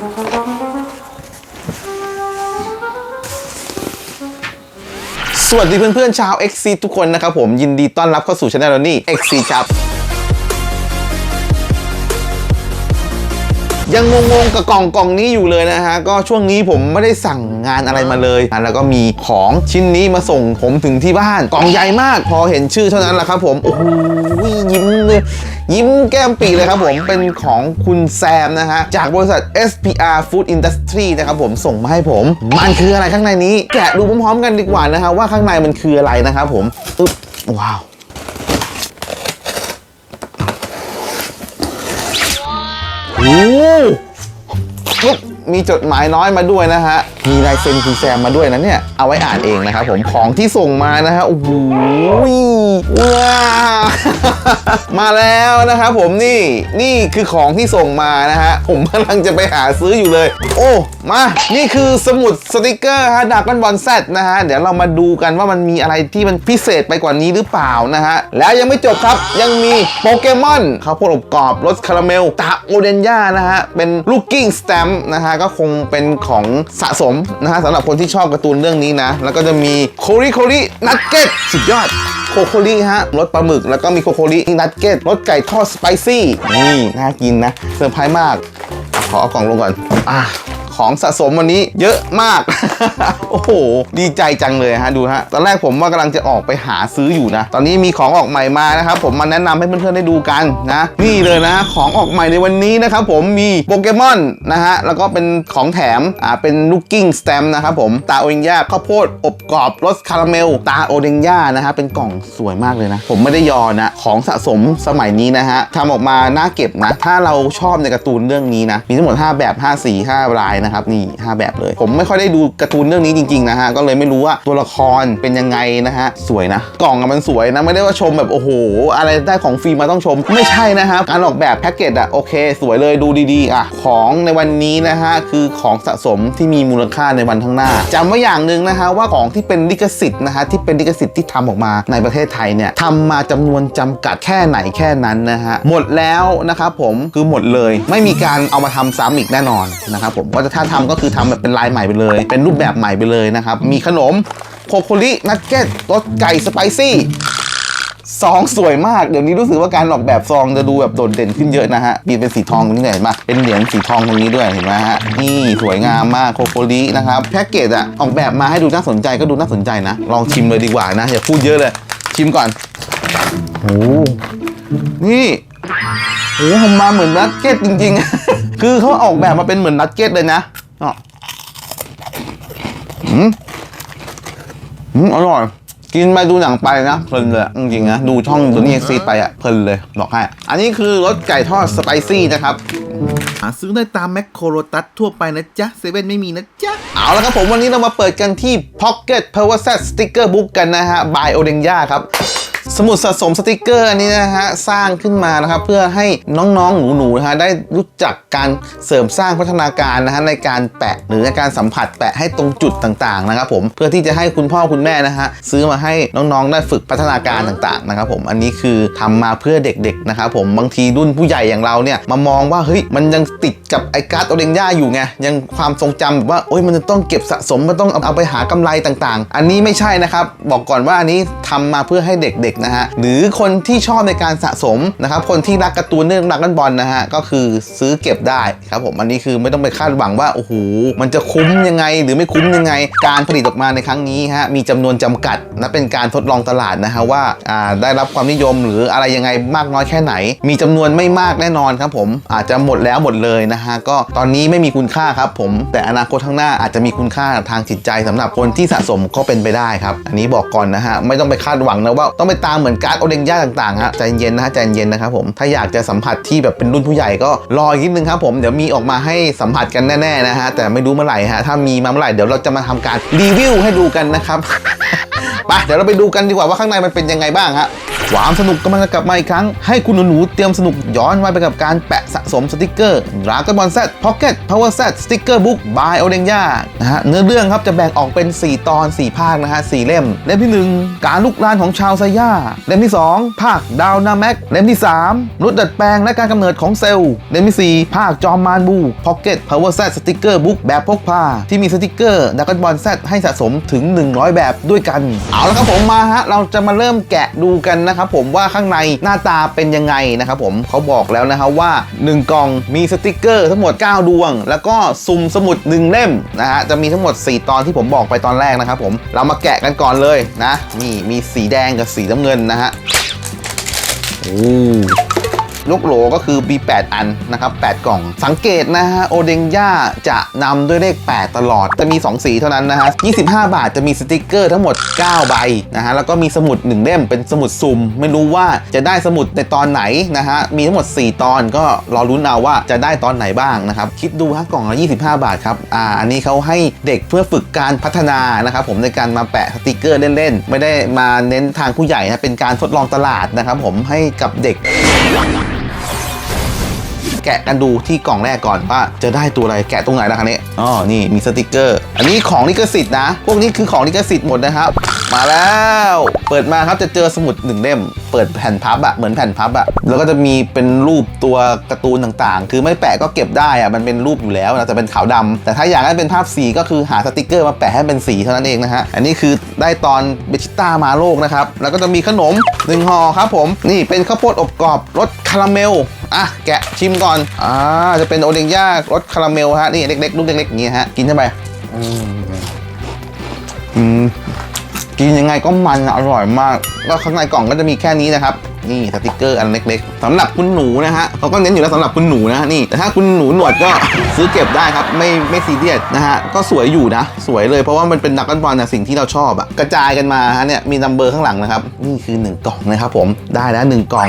สวัสดีเพื่อนๆชาว XC ทุกคนนะครับผมยินดีต้อนรับเข้าสู่ช anel นี่ XC ครับ ยังงงๆกับกล่องกล่องนี้อยู่เลยนะฮะก็ช่วงนี้ผมไม่ได้สั่งงานอะไรมาเลยอะแล้วก็มีของชิ้นนี้มาส่งผมถึงที่บ้านกล่องใหญ่มาก พอเห็นชื่อเท่านั้นแหละครับผมโอ้โหยิ้มเลยยิ้มแก้มปีเลยครับผมเป็นของคุณแซมนะฮะจากบริษัท SPR Food Industry นะครับผมส่งมาให้ผม มันคืออะไรข้างในนี้ แกะดูพร้อมๆกันดีกว่านะฮะว่าข้างในมันคืออะไรนะครับผมอึ๊บว้าว โอ้มีจดหมายน้อยมาด้วยนะฮะ มีลายเซ็นคุณแซมมาด้วยนะเนี่ย เอาไว้อ่านเองนะครับผม ของที่ส่งมานะฮะ โอ้โหว้า มาแล้วนะครับผมนี่นี่คือของที่ส่งมานะฮะผมกำลังจะไปหาซื้ออยู่เลย โอ้มานี่คือสมุดสติกเกอร์ฮะดักกันบอลแซดนะฮะเดี๋ยวเรามาดูกันว่ามันมีอะไรที่มันพิเศษไปกว่านี้หรือเปล่านะฮะแล้วยังไม่จบครับยังมีโปเกมอนข้าวโพดอบกรอบรสคาราเมลตาโอเดนย่านะฮะเป็นลูกกิ้งสแตมป์นะฮะก็คงเป็นของสะสมนะฮะสำหรับคนที่ชอบการ์ตูนเรื่องนี้นะ แล้วก็จะมีโคริโครินัทเก็ตสุดยอดโคโคริฮะรสปลาหมึกแล้วก็มีโคโครินัทเก็ตรสไก่ทอดสไปซี่นี่น่ากินนะเซอร์ไพรส์มาก ขอเอากล่องลงก่อนอะของสะสมวันนี้เยอะมาก โอ้โห ดีใจจังเลยฮะดูฮะ ตอนแรกผมว่ากำลังจะออกไปหาซื้ออยู่นะ ตอนนี้มีของออกใหม่มานะครับ ผมมาแนะนำให้เพื่อนๆได้ดูกันนะ นี่เลยนะของออกใหม่ในวันนี้นะครับผมมีโปเกมอนนะฮะ แล้วก็เป็นของแถม อ่า เป็นลูกกิ้งสแตมนะครับผม ตาโอเดนย่าข้าวโพดอบกรอบรสคาราเมล ตาโอเดนย่านะฮะ เป็นกล่องสวยมากเลยนะ ผมไม่ได้ยอนะ ของสะสมสมัยนี้นะฮะทำออกมาน่าเก็บนะ ถ้าเราชอบในการ์ตูนเรื่องนี้นะ มีทั้งหมด 5 แบบ 5 สี 5ลายนะครับ นี่ 5 แบบเลย ผมไม่ค่อยได้ดูการ์ตูนเรื่องนี้จริงๆนะฮะก็เลยไม่รู้ว่าตัวละครเป็นยังไงนะฮะสวยนะกล่องอะมันสวยนะไม่ได้ว่าชมแบบโอ้โห อะไรได้ของฟรีมาต้องชม ไม่ใช่นะครับการออกแบบแพ็กเกจอะโอเค สวยเลยดูดีๆอะของในวันนี้นะฮะคือของสะสมที่มีมูลค่าในวันข้างหน้าจำไว้อย่างหนึ่งนะฮะว่าของที่เป็นลิขสิทธิ์นะฮะที่เป็นลิขสิทธิ์ที่ทำออกมาในประเทศไทยเนี่ยทำมาจำนวนจำกัดแค่ไหนแค่นั้นนะฮะหมดแล้วนะครับผมคือหมดเลย ไม่มีการเอามาทำซ้ำอีกแน่นอนนะครับผมว่าถ้าทำก็คือทำแบบเป็นลายใหม่ไปเลย เป็นรูปแบบใหม่ไปเลยนะครับ มีขนมโคโครินัทเก็ตรสไก่สไปซี่ซองสวยมาก เดี๋ยวนี้รู้สึกว่าการออกแบบซองจะดูแบบโดดเด่นขึ้นเยอะนะฮะ มีเป็นสีทองตรงนี้เห็นปะเป็นเหรียญสีทองตรงนี้ด้วยเห็นไหมฮะ นี่สวยงามมากโคโคลินะครับ แพ็กเกจอะออกแบบมาให้ดูน่าสนใจก็ดูน่าสนใจนะ ลองชิมเลยดีกว่านะ อย่าพูดเยอะเลย ชิมก่อนโอ้นี่โอ้ทำมาเหมือนนัทเก็ตจริง ๆ คือเขาออกแบบมาเป็นเหมือนนัทเก็ตเลยนะ อืมอืมอร่อย กินไปดูหนังไปนะเพลินเลยจริงๆนะดูช่องตัวนี้เอ็กซีไปอะเพลินเลยบอกให้อันนี้คือรสไก่ทอดสไปซี่นะครับหาซื้อได้ตามแมคโครโรตัสทั่วไปนะจ๊ะเซเว่นไม่มีนะจ๊ะ เอาละครับผมวันนี้เรามาเปิดกันที่ Pocket Power Set Sticker Book กันนะฮะ by o d e n y a ครับสมุดสะสมสติกเกอร์อันนี้นะฮะสร้างขึ้นมานะครับเพื่อให้น้องๆหนูๆนะฮะได้รู้จักการเสริมสร้างพัฒนาการนะฮะในการแปะหรือในการสัมผัสแปะให้ตรงจุดต่างๆนะครับผมเพื่อที่จะให้คุณพ่อคุณแม่นะฮะซื้อมาให้น้องๆ ได้ฝึกพัฒนาการต่างๆนะครับผมอันนี้คือทำมาเพื่อเด็กๆนะครับผมบางทีรุ่นผู้ใหญ่อย่างเราเนี่ยมามองว่าเฮ้ยมันยังติดกับไอการ์ดโอเดนย่าอยู่ไงยังความทรงจำแบบว่าโอ้ยมันจะต้องเก็บสะสมมันต้องเอาไปหากำไรต่างๆ อันนี้ไม่ใช่นะครับ บอกก่อนว่าอันนี้ทำมาเพื่อให้เด็กๆนะฮะหรือคนที่ชอบในการสะสมนะครับคนที่รักการ์ตูนเรื่องรักกันบอลนะฮะก็คือซื้อเก็บได้ครับผมอันนี้คือไม่ต้องไปคาดหวังว่าโอ้โหมันจะคุ้มยังไงหรือไม่คุ้มยังไง การผลิตออกมาในครั้งนี้ฮะมีจำนวนจำกัดนะเป็นการทดลองตลาดนะฮะว่าได้รับความนิยมหรืออะไรยังไงมากน้อยแค่ไหน มีจำนวนไม่มากแน่นอนครับผมอาจจะหมดแล้วหมดเลยนะฮะก็ตอนนี้ไม่มีคุณค่าครับผม แต่อนาคตข้างหน้าอาจจะมีคุณค่าทางจิตใจสำหรับคนที่สะสมก็เป็นไปได้ครับ อันนี้บอกก่อนนะฮะไม่ต้องไปคาดหวังนะว่าต้องไปตามเหมือนการ์ดโอเดนย่าต่างๆฮะใจเย็นนะฮะใจเย็นนะครับผมถ้าอยากจะสัมผัสที่แบบเป็นรุ่นผู้ใหญ่ก็รออีกนิดนึงครับผมเดี๋ยวมีออกมาให้สัมผัสกันแน่ๆนะฮะแต่ไม่รู้เมื่อไหร่ฮะถ้ามีมาเมื่อไหร่เดี๋ยวเราจะมาทำการรีวิวให้ดูกันนะครับ ไปเดี๋ยวเราไปดูกันดีกว่าว่าข้างในมันเป็นยังไงบ้างฮะ ความสนุกกำลังจะกลับมาอีกครั้ง ให้คุณหนูๆเตรียมสนุกย้อนวัยไปกับการแปะสะสมสติกเกอร์ Dragon Ball Z Pocket Power Set Sticker Book by o d e n y a นะฮะเนื้อเรื่องครับจะแบ่งออกเป็น 4 ตอน 4 ภาคนะฮะ4เล่ม เล่มที่ 1 การลุกลานของชาวไซย่า เล่มที่ 2 ภาคดาวนาแม็กเล่มที่ 3 รุดดัดแปลงและการกำเนิดของเซลล์เล่มที่ 4 ภาคจอมมารบู Pocket Power Set Sticker Book แบบพกพาที่มีสติกเกอร์ Dragon Ball Z ให้สะสมถึง 100 แบบด้วยกัน เอาละครับผมมาฮะเราจะมาเริ่มแกะดูกันนะครับครับผมว่าข้างในหน้าตาเป็นยังไงนะครับผมเขาบอกแล้วนะครับว่า 1 กล่องมีสติกเกอร์ทั้งหมด 9 ดวง แล้วก็ซุ่มสมุด 1 เล่มนะฮะจะมีทั้งหมด 4 ตอนที่ผมบอกไปตอนแรกนะครับผมเรามาแกะกันก่อนเลยนะนี่มีสีแดงกับสีน้ำเงินนะฮะโอ้ ลูกโหลก็คือ B8 อันนะครับ8กล่อง สังเกตนะฮะโอเดงย่าจะนำด้วยเลข 8 ตลอด จะมี 2 สีเท่านั้นนะฮะ25 บาทจะมีสติกเกอร์ทั้งหมด 9 ใบนะฮะแล้วก็มีสมุด 1 เล่มเป็นสมุดสุ่มไม่รู้ว่าจะได้สมุดในตอนไหนนะฮะมีทั้งหมด 4 ตอนก็รอรุ้นเอาว่าจะได้ตอนไหนบ้างนะครับคิดดูฮะกล่องละ25 บาทครับอ่าอันนี้เขาให้เด็กเพื่อฝึกการพัฒนานะครับผมในการมาแปะสติกเกอร์เล่นๆ ไม่ได้มาเน้นทางผู้ใหญ่นะเป็นการทดลองตลาดนะครับผมให้กับเด็ก แกะกันดูที่กล่องแรกก่อนว่าจะได้ตัวอะไรแกะตรงไหนนะคันนี้อ๋อนี่มีสติกเกอร์ อันนี้ของลิขสิทธิ์นะ พวกนี้คือของลิขสิทธิ์หมดนะครับ มาแล้ว เปิดมาครับจะเจอสมุดหนึ่งเล่ม เปิดแผ่นพับอะเหมือนแผ่นพับอะแล้วก็จะมีเป็นรูปตัวการ์ตูนต่างๆ คือไม่แปะก็เก็บได้อะมันเป็นรูปอยู่แล้วนะแต่เป็นขาวดำแต่ถ้าอยากให้เป็นภาพสีก็คือหาสติกเกอร์มาแปะให้เป็นสีเท่านั้นเองนะฮะ อันนี้คือได้ตอนเบชิต้ามาโลกนะครับ แล้วก็จะมีขนมหนึ่งห่อครับผม นี่เป็นข้าวโพดอบกรอบรสคาราเมล อะแกะชิมก่อน อ่า จะเป็นโอเดงย่ารสคาราเมลฮะ นี่เล็กๆลูกเล็กๆอย่างงี้ฮะ กินเข้าไป อืม กินยังไงก็มันอร่อยมาก แล้วข้างในกล่องก็จะมีแค่นี้นะครับ นี่สติกเกอร์อันเล็กๆสำหรับคุณหนูนะฮะเขาก็เน้นอยู่แล้วสำหรับคุณหนูนะฮะนี่แต่ถ้าคุณหนูหนวดก็ซื้อเก็บได้ครับ ไม่ไม่ซีเรียสนะฮะก็สวยอยู่นะ สวยเลยเพราะว่ามันเป็นนักบอลนะสิ่งที่เราชอบอะกระจายกันมาฮะเนี่ยมีนัมเบอร์ข้างหลังนะครับนี่คือหนึ่งกล่องนะครับผมได้แล้วหนึ่งกล่อง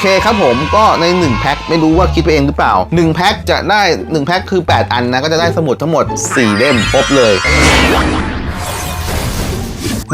เคครับผมก็ใน 1 แพ็คไม่รู้ว่าคิดไปเองหรือเปล่า 1 แพ็คจะได้ 1 แพ็คคือ 8 อันนะ ก็จะได้สมุดทั้งหมด 4 เล่มครบเลย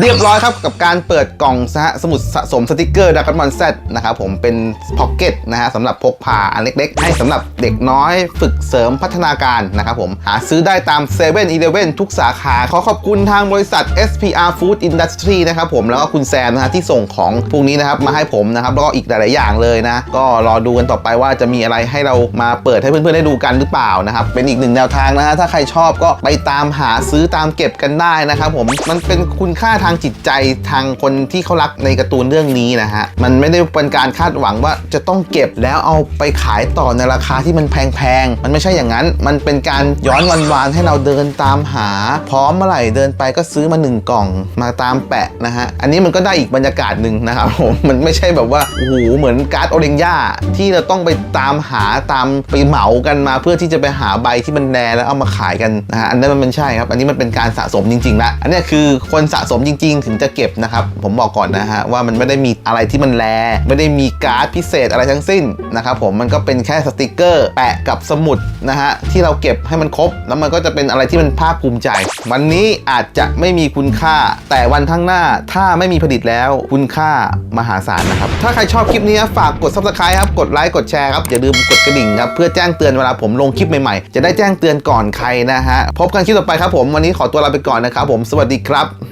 เรียบร้อยครับกับการเปิดกล่องสหสมุดสะสมสติกเกอร์ดักกันมอนเซตนะครับผมเป็นพ็อกเก็ตนะฮะสำหรับพกพาอันเล็กๆ ให้สำหรับเด็กน้อยฝึกเสริมพัฒนาการนะครับผมหาซื้อได้ตาม7 e เ e ่ e อทุกสาขา ขอขอบคุณทางบริษัท SPR Food Industry นะครับผมแล้วก็คุณแซมนะฮะที่ส่งของพวกนี้นะครับมาให้ผมนะครับแล้วก็อีกหลายๆอย่างเลยนะ ก็รอดูกันต่อไปว่าจะมีอะไรให้เรามาเปิดให้เพื่อนๆได้ดูกันหรือเปล่านะครับเป็นอีกหนึ่งแนวทางนะฮะถ้าใครชอบก็ไปตามหาซื้อตามเก็บกันได้นะครับผมมันเป็นคุณค่าทางจิตใจทางคนที่เขารักในการ์ตูนเรื่องนี้นะฮะ มันไม่ได้เป็นการคาดหวังว่าจะต้องเก็บแล้วเอาไปขายต่อในราคาที่มันแพงๆ มันไม่ใช่อย่างนั้น มันเป็นการย้อนวันวานให้เราเดินตามหา พร้อมเมื่อไหร่เดินไปก็ซื้อมาหนึ่งกล่องมาตามแปะนะฮะ อันนี้มันก็ได้อีกบรรยากาศหนึ่งนะครับผม มันไม่ใช่แบบว่าโอ้โหเหมือนการ์ดโอเรนย่าที่เราต้องไปตามหาตามไปเหมากันมา เพื่อที่จะไปหาใบที่มันแรแล้วเอามาขายกันนะฮะ อันนั้นมันไม่ใช่ครับ อันนี้มันเป็นการสะสมจริงๆละอันนี้คือคนสะสมจริงๆ ถึงจะเก็บนะครับ ผมบอกก่อนนะฮะว่ามันไม่ได้มีอะไรที่มันแรไม่ได้มีการ์ดพิเศษอะไรทั้งสิ้นนะครับผมมันก็เป็นแค่สติกเกอร์แปะกับสมุดนะฮะที่เราเก็บให้มันครบ แล้วมันก็จะเป็นอะไรที่มันภาคภูมิใจ วันนี้อาจจะไม่มีคุณค่า แต่วันข้างหน้าถ้าไม่มีผลิตแล้วคุณค่ามหาศาลนะครับ ถ้าใครชอบคลิปนี้ฝากกด subscribe ครับ กดไลค์ กดแชร์ครับ อย่าลืมกดกระดิ่งครับ เพื่อแจ้งเตือนเวลาผมลงคลิปใหม่ๆ จะได้แจ้งเตือนก่อนใครนะฮะ พบกันคลิปต่อไปครับผม วันนี้ขอตัวลาไปก่อนนะครับผม สวัสดีครับ